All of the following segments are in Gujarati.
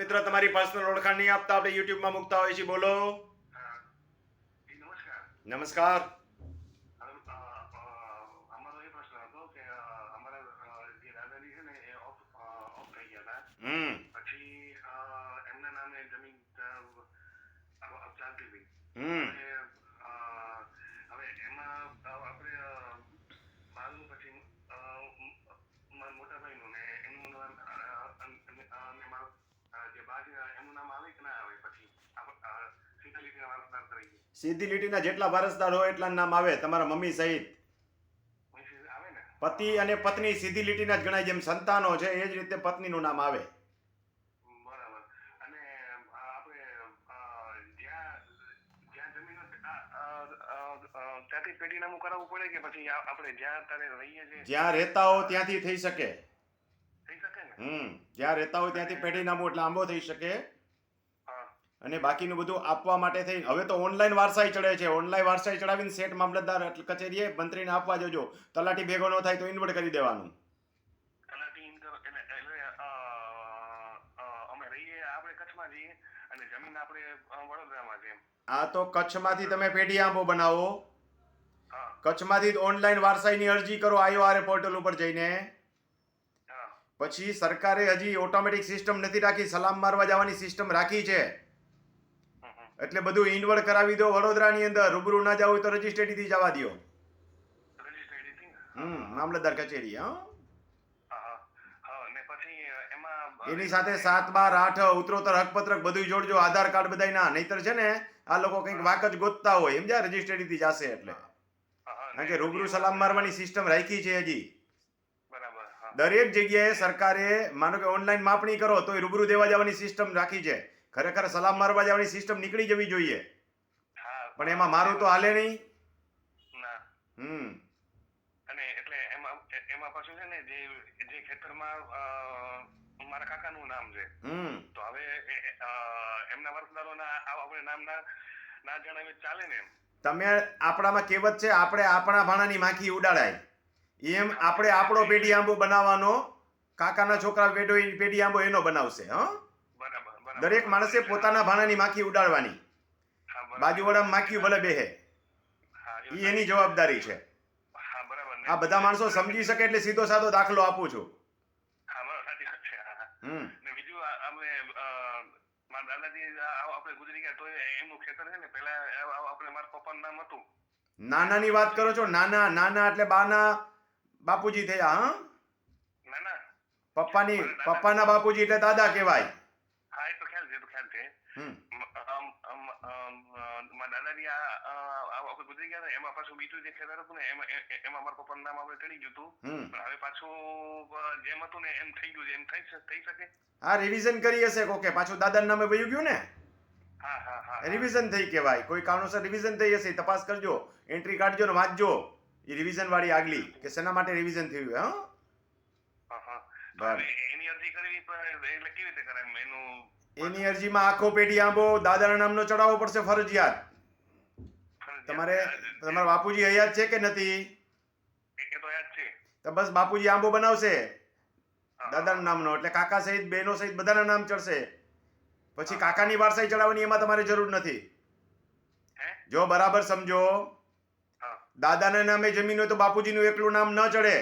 મિત્ર તમારી પર્સનલ ઓળખાણ નહીં આપતા આપણે યુટ્યુબમાં મૂકતા હોય છે બોલો. નમસ્કાર. પછી એમના અ, અમારો એ પ્રશ્ન હતો કે અ, અમારા અ, જે દાદાજી છે ને એ ઓફ અ, ઓફ થઈ ગયા હતા હમ પછી અ, એમના નામે જમીન અ, અ, ચાલતી હતી હમ અને, અ, હવે એમાં અ, આપણે અ, મારું પછી અ, મ- મારા મોટા ભાઈનું ને એનું નામ અ, અ, અને અને મારો અ, જે બા છે એનું નામ આવે કે ના આવે પછી આપ- અ, સીધા લીટીના વારસદાર તરીકે સીધી લીટીના જેટલા વારસદાર હોય એટલા નામ આવે તમારા મમ્મી સહિત. પતિ અને પત્ની સીધી લીટીના જ ગણાય જેમ સંતાનો છે એ જ રીતે પત્નીનું નામ આવે. બરાબર. અને આપણે જ્યાં જ્યાં જમીન હોય, આ, અ, અ, અ, ત્યાંથી પેઢીનામું કરાવવું પડે કે પછી આપણે જ્યાં અત્યારે રહીએ છીએ? જ્યાં રહેતા હો ત્યાંથી થઈ શકે. થઈ શકે હમ જ્યાં રહેતા હોય ત્યાંથી પેઢીનામું એટલે આંબો થઈ શકે. હા અને બાકીનું બધું આપવા માટે થઈ હવે તો ઓનલાઈન વારસાઈ ચડે છે. ઓનલાઈન વારસાઈ ચડાવીને સેટ મામલતદાર કચેરીએ મંત્રીને આપવા જજો. તલાટી ભેગો ન થાય તો ઇન્વર્ટ કરી દેવાનું. આ તો કચ્છમાંથી તમે પેઢી આંબો બનાવો. કચ્છમાંથી ઓનલાઈન વારસાઈની અરજી કરો આઈઓઆરએ પોર્ટલ ઉપર જઈને. પછી સરકારે હજી ઓટોમેટિક સિસ્ટમ નથી રાખી. સલામ મારવા જવાની સિસ્ટમ રાખી છે. એટલે બધું ઇન્વર્ટ કરાવી દો વડોદરાની અંદર. રૂબરૂ ના જાવ તો રજિસ્ટ્રેડીથી જવા દો? હમ, મામલતદાર કચેરી, હા? એની સાથે સાત બાર આઠ ઉત્તરોત્તર હકપત્રક બધું જોડજો, આધાર કાર્ડ બધાય ના નહીતર છે ને, આ લોકો કંઈક વાક જ ગોતતા હોય. એમ સમજ્યા રજિસ્ટ્રેડીથી જશે એટલે. કારણ કે રૂબરૂ સલામ મારવાની સિસ્ટમ રાખી છે હજી. દરેક જગ્યાએ સરકારે, માનો કે ઓનલાઈન માપણી કરો તો રૂબરૂ દેવા જવાની સિસ્ટમ રાખી છે. ખરેખર સલામ મારવા જવાની સિસ્ટમ નીકળી જવી જોઈએ. હા પણ એમાં મારું તો હાલે નહીં. ના. હમ. અને એટલે એમાં એમાં પાછું છે ને જે જે ખેતરમાં મારા કાકાનું નામ છે. હમ. તો હવે એમના વારસદારોના આપણે નામ ના જણાવીએ ચાલે ને તમે આપણામાં કહેવત છે આપણે આપણા ભાણાની માખી ઉડાડાય. એમ આપણે આપણો પેઢી આંબો બનાવવાનો કાકાના છોકરા પેઢો પેઢી આંબો એનો બનાવશે હ? દરેક માણસે પોતાના ભાણાની માખી ઉડાડવાની. બાજુવાળા માખી ભલે બેહે. એ એની જવાબદારી છે? આ બધા માણસો સમજી શકે એટલે સીધો સાધો દાખલો આપું છું. હમ. બીજું અમે મારા દાદાજી આ- આ આપણે ગુજરી ગયા તો એમનું ખેતર છે ને પેલા આપણે મારા પપ્પાનું નામ હતું. નાનાની વાત કરો છો? નાના નાના એટલે બાના બાપુજી થયા હા? પપ્પાની પપ્પાના બાપુજી એટલે દાદા કહેવાય હા એ તો ખ્યાલ છે એ તો ખ્યાલ છે હમ મ- અમ, અમ, અમ, અ, મારા દાદાજી આ ગુજરી ગયા ને એમાં પાછું બીજું જે ખેતર હતું ને એમાં એ- એ- એમાં મારા પપ્પાનું નામ આપણે ચડી ગયું હતું. પણ હવે પાછું જેમ હતું ને એમ થઈ ગયું છે. એમ થઈ થઈ શકે? હા રિવિઝન કરી હશે કોકે. પાછું દાદાના નામે વયું ગયું ને? હા હા હા હા. રિવિઝન થઈ કહેવાય. કોઈ કારણોસર રિવિઝન થઈ હશે તપાસ કરજો. એન્ટ્રી કાઢજો ને વાંચજો. એ રિવિઝન વાળી આગલી કે શેના માટે રિવિઝન થયું હા? હા બરાબર. એની અરજી કરવી એટલે કેવી રીતે કરાય? એનું એની અરજીમાં આખો પેઢી આંબો દાદાના નામનો ચડાવવો પડશે ફરજિયાત. તમારે તમારા બાપુજી હયાત છે કે નથી? તો બસ બાપુજી આંબો બનાવશે. દાદાના નામનો. એટલે કાકા સહિત બહેનો સહિત બધાના નામ ચડશે. પછી કાકાની વારસાઈ ચડાવવાની એમાં તમારે જરૂર નથી. જો બરાબર સમજો. દાદાના નામે જમીન હોય તો બાપુજીનું એકલું નામ ન ચડે.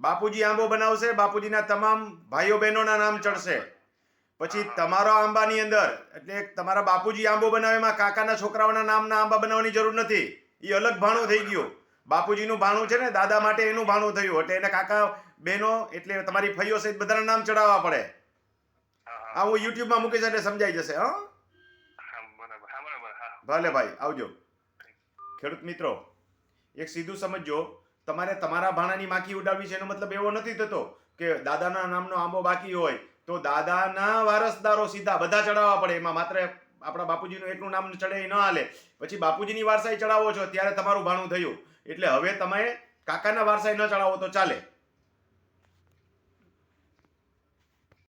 બાપુજી આંબો બનાવશે બાપુજીના તમામ ભાઈઓ બહેનોના નામ ચડશે. પછી તમારો આંબાની અંદર એટલે તમારા બાપુજી આંબો બનાવે એમાં કાકાના છોકરાઓના નામના આંબા બનાવવાની જરૂર નથી. એ અલગ ભાણું થઈ ગયું. બાપુજીનું ભાણું છે ને દાદા માટે એનું ભાણું થયું. એટલે એને કાકા બહેનો એટલે તમારી ફઈઓ સહિત બધાના નામ ચડાવવા પડે. આ હું યુટ્યુબમાં મૂકીશ એટલે સમજાઈ જશે હા. ભલે ભાઈ આવજો. ખેડૂત મિત્રો એક સીધું સમજજો તમારે તમારા ભાણાની માખી ઉડાડવી છે એનો મતલબ એવો નથી થતો કે દાદાના નામનો આંબો બાકી હોય. તો દાદાના વારસદારો સીધા બધા ચડાવવા પડે. એમાં માત્ર આપણા બાપુજીનું એટલું નામ ચડે ન હાલે. પછી બાપુજીની વારસાઈ ચડાવો છો, ત્યારે તમારું ભાણું થયું. એટલે હવે તમે કાકાના વારસાઈ ન ચડાવો તો ચાલે.